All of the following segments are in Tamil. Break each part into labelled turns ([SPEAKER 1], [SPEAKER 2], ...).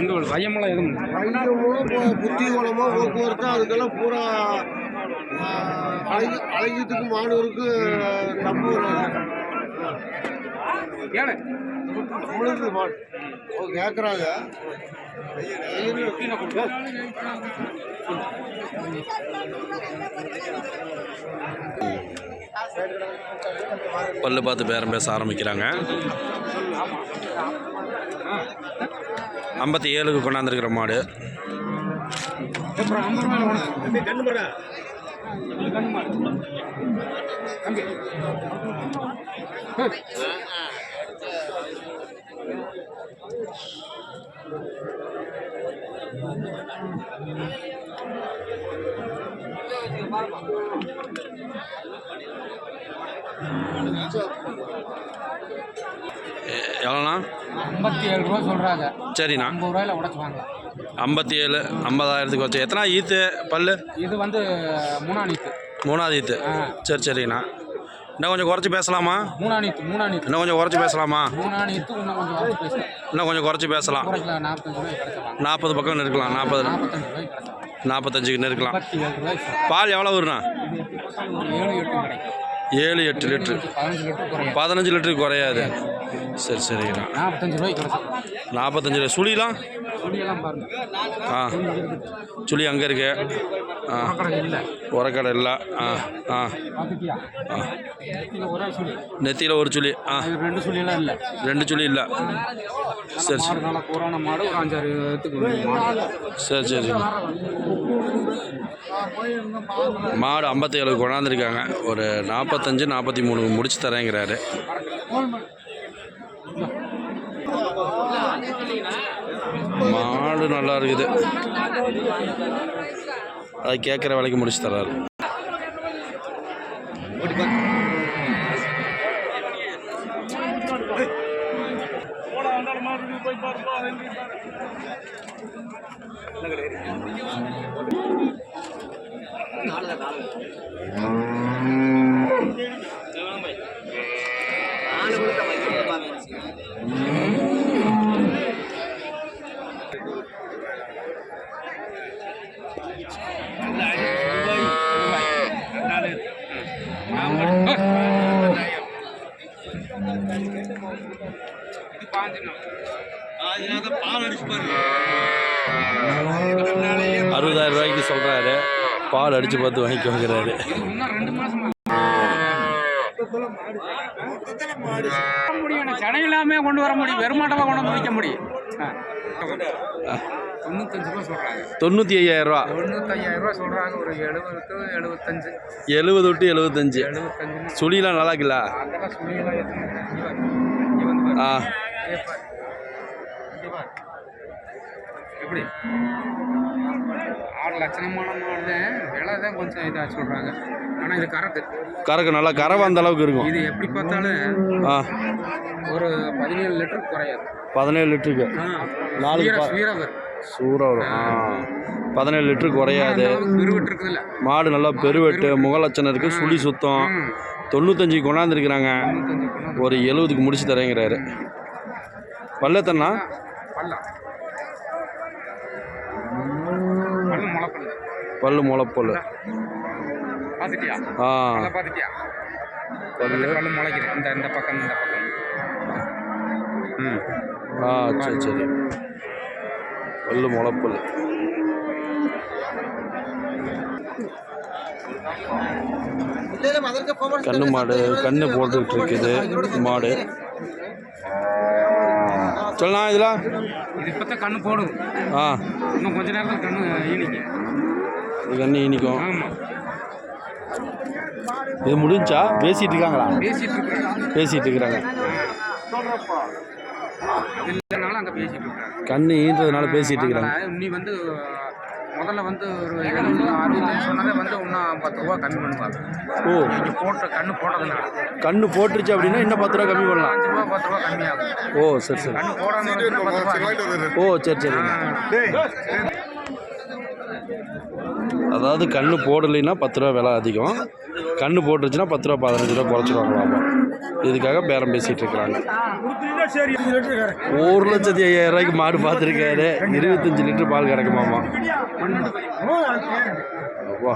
[SPEAKER 1] இந்த ஒரு ஐயமெல்லாம் எதுவும் இல்லை.
[SPEAKER 2] வைகமோ பு- புத்தி குளமோ போக்குவரத்து அதுக்கெல்லாம் பூரா அழகி அழகியத்துக்கு மாணவருக்கு நம்ம
[SPEAKER 1] ஏழு
[SPEAKER 2] நம்மளுக்கு கேட்குறாங்க
[SPEAKER 3] பல்லு பார்த்து பேரம் பேச ஆரம்பிக்கிறாங்க. ஐம்பத்தி ஏழுக்கு கொண்டாந்துருக்கிற மாடு. எவ்வளோண்ணா?
[SPEAKER 1] ஐம்பத்தி ஏழு ரூபா சொல்கிறாங்க
[SPEAKER 3] சரிண்ணா.
[SPEAKER 1] ஐம்பது ரூபாயில் உடச்சி
[SPEAKER 3] ஐம்பத்தி ஏழு ஐம்பதாயிரத்துக்கு வச்சு எத்தனை ஈத்து பல்லு?
[SPEAKER 1] இது வந்து மூணாணித்து
[SPEAKER 3] மூணாவது ஈத்து. சரி சரிண்ணா. இன்னும் கொஞ்சம் குறைச்சி பேசலாமா?
[SPEAKER 1] மூணாணித்து மூணாணித்து
[SPEAKER 3] இன்னும் கொஞ்சம் குறைச்சி பேசலாமா?
[SPEAKER 1] மூணாணித்து இன்னும் கொஞ்சம் வர பேசலாம்.
[SPEAKER 3] இன்னும் கொஞ்சம் குறைச்சி பேசலாம். நாற்பது பக்கம் இருக்கலாம் நாற்பது. நாற்பத்தஞ்சுக்கு இருக்கலாம் பால் எவ்வளோ வருண்ணா
[SPEAKER 1] ஏழு எட்டு
[SPEAKER 3] லிட்ரு
[SPEAKER 1] பதினஞ்சு லிட்டர்
[SPEAKER 3] குறையாது. சரி சரிண்ணா
[SPEAKER 1] நாற்பத்தஞ்சு ரூபாய்.
[SPEAKER 3] சுழிலாம்? ஆ சுழி அங்கே இருக்கு. ஆ
[SPEAKER 1] உரக்கடை இல்லை.
[SPEAKER 3] ஆ ஆ ஆ. நெத்தியில் ஒரு சுழி. ஆ.
[SPEAKER 1] ரெண்டு சுழியெல்லாம் இல்லை.
[SPEAKER 3] ரெண்டு சுழி இல்லை. சரி
[SPEAKER 1] கூறான மாடு ஒரு அஞ்சாறு
[SPEAKER 3] சரி சரி மாடு ஐம்பத்தேழு கொண்டாந்துருக்காங்க. ஒரு நாற்பத்தஞ்சு நாற்பத்தி மூணு முடிச்சு தரேங்கிறாரு. மாடு நல்லா இருக்குது அதை கேட்குற வேலைக்கு முடிச்சு தர்றாரு.
[SPEAKER 1] இது
[SPEAKER 3] அறுபதாயிரம் ரூபாய்க்கு சொல்கிறாரு பால் அடித்து பார்த்து
[SPEAKER 1] ரெண்டு மாசம் முடியும் சனை இல்லாமே கொண்டு வர முடியும். வெறுமாட்டமாக கொண்டு வந்து வைக்க முடியும். ஆ.
[SPEAKER 3] தொண்ணூற்றி ஐயாயிரம் ரூபா.
[SPEAKER 1] எழுபது to எழுபத்தஞ்சு.
[SPEAKER 3] சுழிலாம் நல்லா இருக்குல்ல
[SPEAKER 1] அதெல்லாம் சுழியெல்லாம் ஆறு லட்சணமான மாடு தான் விலை தான் கொஞ்சம் இதாக சொல்கிறாங்க ஆனால் இது கரெக்டு
[SPEAKER 3] கறக்கு நல்லா கறவை அந்த அளவுக்கு இருக்கும்.
[SPEAKER 1] இது எப்படி பார்த்தாலும்
[SPEAKER 3] ஆ.
[SPEAKER 1] ஒரு பதினேழு லிட்டர் குறையாது.
[SPEAKER 3] பதினேழு லிட்டருக்கு? பா-
[SPEAKER 1] வீரவர்
[SPEAKER 3] சூறாக வரும் ஆ. பதினேழு லிட்டரு குறையாது. மாடு நல்லா பெருவெட்டு முகலட்சணம் இருக்குது சுழி சுத்தம். தொண்ணூத்தஞ்சு கொண்டாந்துருக்குறாங்க. ஒரு எழுபதுக்கு முடிச்சு தரேங்கிறாரு. பல்லத்தண்ணா
[SPEAKER 1] பல்லு
[SPEAKER 3] முளைப்பல்
[SPEAKER 1] பார்த்துட்டியா?
[SPEAKER 3] ஆ.
[SPEAKER 1] பார்த்துட்டியா?
[SPEAKER 3] பல்லு.
[SPEAKER 1] பல்லு முளைக்குது. இந்த இந்த பக்கம் இந்த பக்கம். ம்.
[SPEAKER 3] ஆ சரி சரி. பல்லு முளைப்பல் கண்ணு மாடு கண்ணு போட்டுக்கிட்டு இருக்குது மாடு. சொல்லலாம் இதில்
[SPEAKER 1] இது இப்போத்தான் கண்ணு போடும்
[SPEAKER 3] ஆ.
[SPEAKER 1] இன்னும் கொஞ்ச நேரத்தில் கண்ணு ஈனிக்கு
[SPEAKER 3] கண்ணு இனிக்கும் இது முடிஞ்சா பேசிட்டு இருக்காங்களா?
[SPEAKER 1] பேசிட்டு இருக்கிறாங்க.
[SPEAKER 3] பேசிட்டு இருக்கிறாங்க.
[SPEAKER 1] அது இல்லைனாலும் அங்கே பேசிட்டு இருக்காங்க
[SPEAKER 3] கண்ணு ஈன்றதுனால பேசிட்டு இருக்கிறாங்க.
[SPEAKER 1] நீ வந்து முதல்ல வந்து ஒரு அறுபத்தஞ்சு சொன்னதே வந்து இன்னும் பத்து ரூபா கம்மி பண்ணுவாங்க.
[SPEAKER 3] ஓ.
[SPEAKER 1] இங்கே போட்ட கண்ணு போட்டதுனால.
[SPEAKER 3] கண்ணு போட்டுருச்சு அப்படின்னா இன்னும் பத்து ரூபா கம்மி பண்ணலாம்.
[SPEAKER 1] அஞ்சு ரூபா பத்து ரூபா கம்மியாகும்.
[SPEAKER 3] ஓ சரி சரி.
[SPEAKER 1] கண்ணு போடாமல்.
[SPEAKER 3] ஓ சரி சரி. அதாவது கண்ணு போடலைன்னா பத்து ரூபா விலை அதிகம். கண்ணு போட்டுருச்சுன்னா பத்து ரூபா பதினஞ்சு ரூபா குறைச்சிருவாங்க லாபம் இதுக்காக பேரம் பேசிகிட்டு இருக்கிறாங்க. ஒரு லட்சத்தி ஐயாயிரம் ரூபாய்க்கு மாடு பார்த்துருக்காரு. இருபத்தஞ்சு லிட்டர் பால் கிடைக்குமாமா வா.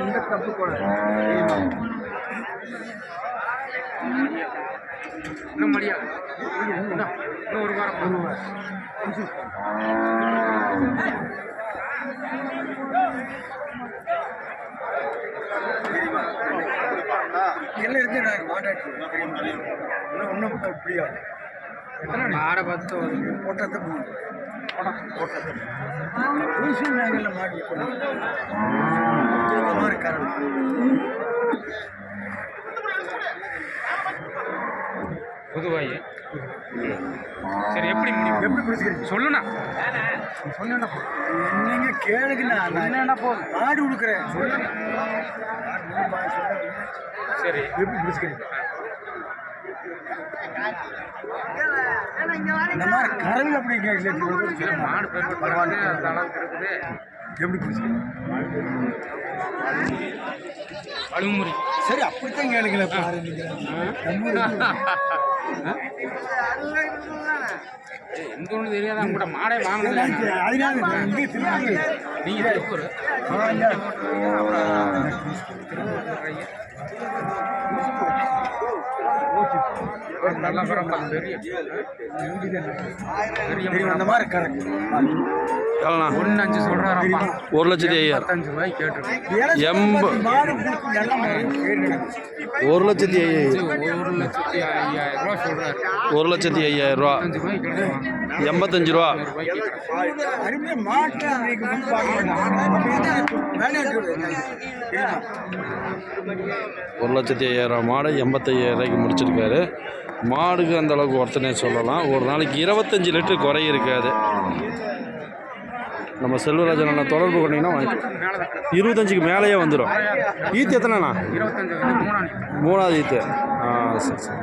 [SPEAKER 4] எந்த தப்பு கூட
[SPEAKER 1] இன்னும் மடியா. இன்னும் ஒரு வாரம் ஒரு வாரம்.
[SPEAKER 4] எல்லாம் இருந்து நான் மாட்டாட்டு இன்னும் ஒன்றும் புரியாது
[SPEAKER 1] மாடை பார்த்து ஒரு
[SPEAKER 4] போட்டத்தை போட்டத்தை ஊசி நாங்கள் மாட்டி போனோம் காரணம்
[SPEAKER 1] புதுவாய் சரி எப்படி முடியும்
[SPEAKER 4] எப்படி பிடிச்சிக்கிறீங்க
[SPEAKER 1] சொல்லுண்ணா.
[SPEAKER 4] சொன்னா நீங்க கேளுங்கண்ணா
[SPEAKER 1] என்னென்ன போதும்
[SPEAKER 4] மாடு கொடுக்குறேன் சொல்லுங்க
[SPEAKER 1] சரி.
[SPEAKER 4] எப்படி பிடிச்சிக்கிறீங்க கறவை அப்படி
[SPEAKER 1] மாடு அந்த அளவுக்கு இருக்குது.
[SPEAKER 4] எப்படி பிடிச்சிக்கிறீங்க
[SPEAKER 1] அழுகுமுறை
[SPEAKER 4] சரி அப்படித்தான் நீங்க நம்ம
[SPEAKER 1] எந்த ஒன்று தெரியாத கூட மாடே வாங்கினது
[SPEAKER 4] ஊருக்கு அதனால அந்த மாதிரி
[SPEAKER 3] எவ்வளோண்ணா
[SPEAKER 1] ஒன்று அஞ்சு சொல்கிறாரப்பா
[SPEAKER 3] ஒரு லட்சத்தி ஐயாயிரம்.
[SPEAKER 1] ரூபாய் கேட்டுருக்கு.
[SPEAKER 3] எண்ப-
[SPEAKER 4] மாடு கொடுத்து நல்ல மாதிரி பேர் நடக்குது
[SPEAKER 3] ஒரு லட்சத்தி ஐயாயிரம்.
[SPEAKER 1] ஒரு லட்சத்தி ஐயாயிரம் ரூபா சொல்கிறாரு
[SPEAKER 3] ஒரு லட்சத்தி ஐயாயிரம் ரூபா. எண்பத்தஞ்சு ரூபா. ஒரு லட்சத்தி ஐயாயிரம் மாடு எண்பத்தையாயிரம் ரூபாய்க்கு முடிச்சிருக்காரு. மாடுக்கு அந்த அளவுக்கு ஒருத்தனே சொல்லலாம். ஒரு நாளைக்கு இருபத்தஞ்சி லிட்டர் குறை இருக்காது. நம்ம செல்வராஜன் அண்ணா தொடர்பு கொண்டீங்கன்னா வாங்கிக்கலாம். இருபத்தஞ்சுக்கு மேலேயே வந்துடும் ஈத்து எத்தனைண்ணா மூணாவது ஈத்து. ஆ சரி சரி.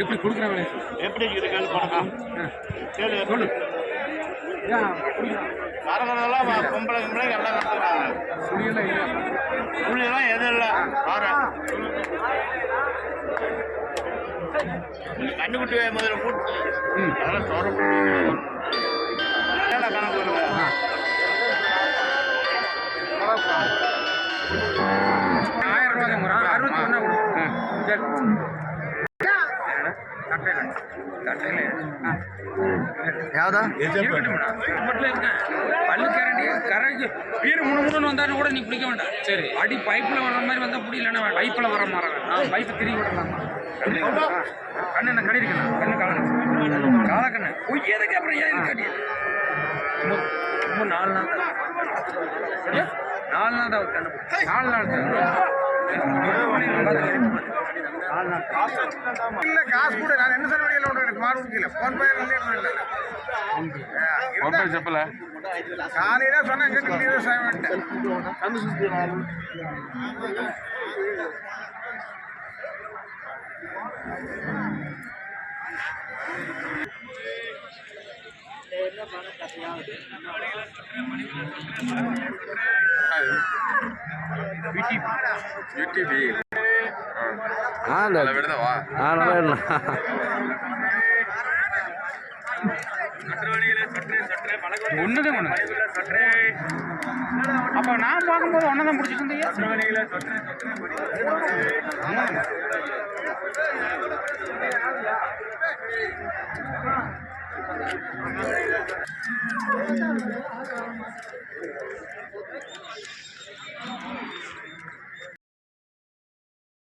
[SPEAKER 1] எப்படி கொடுக்குற வேலை
[SPEAKER 5] எப்படி இருக்குன்னு பணக்கம் கேளு
[SPEAKER 1] சொல்லு.
[SPEAKER 5] காரங்கரெல்லாம் பொம்பளை பொம்பளை எல்லாம்
[SPEAKER 1] இல்லை.
[SPEAKER 5] புள்ளியெல்லாம் எதுவும் இல்லை. பாரு கண்டுபிடி முதல்ல கூட்டு அதெல்லாம் சொல்ல கணக்கு வருங்க
[SPEAKER 1] ஆயிரம் ரூபா தான் வரும் அறுபத்தி ஒன்றா கொடு சரி.
[SPEAKER 4] யாவதா
[SPEAKER 1] பல்லு கரண்டி கரண்டி பீர் முணு முணுன்னு வந்தாலும் கூட நீ பிடிக்க வேண்டாம். சரி. அடி பைப்பில் வர்ற மாதிரி வந்தால் பிடிக்கலன்னா பைப்பில் வர மாதிரி நான் பைப்பை திரும்பி விடலாமா கண்ணு என்ன கடி இருக்கணும் கண்ணு காலக்கண்ணு காலக்கண்ணு பொய்யதுக்கு அப்புறம் ஏன் கடி ரொம்ப நாலு நாள் தான். நாலு நாள் தான் கண்ணு நாலு நாள் தான்.
[SPEAKER 4] காசு கூட என்ன சொல்ல வேண்டிய எனக்கு மாறு முடியல ஃபோன் பே இல்லை.
[SPEAKER 1] ஃபோன் பே செப்பல.
[SPEAKER 4] காலையில் சொன்னேன் எங்கிட்ட விவசாயம் என்ன வேண்டாம்
[SPEAKER 3] ஆ இந்த- ஆ நல்லா இடலாம்
[SPEAKER 1] ஒண்ணுதான் ஒண்ணு. அப்ப நான் பார்க்கும்போது ஒன்னதான் முடிச்சிட்டு இருந்தீங்க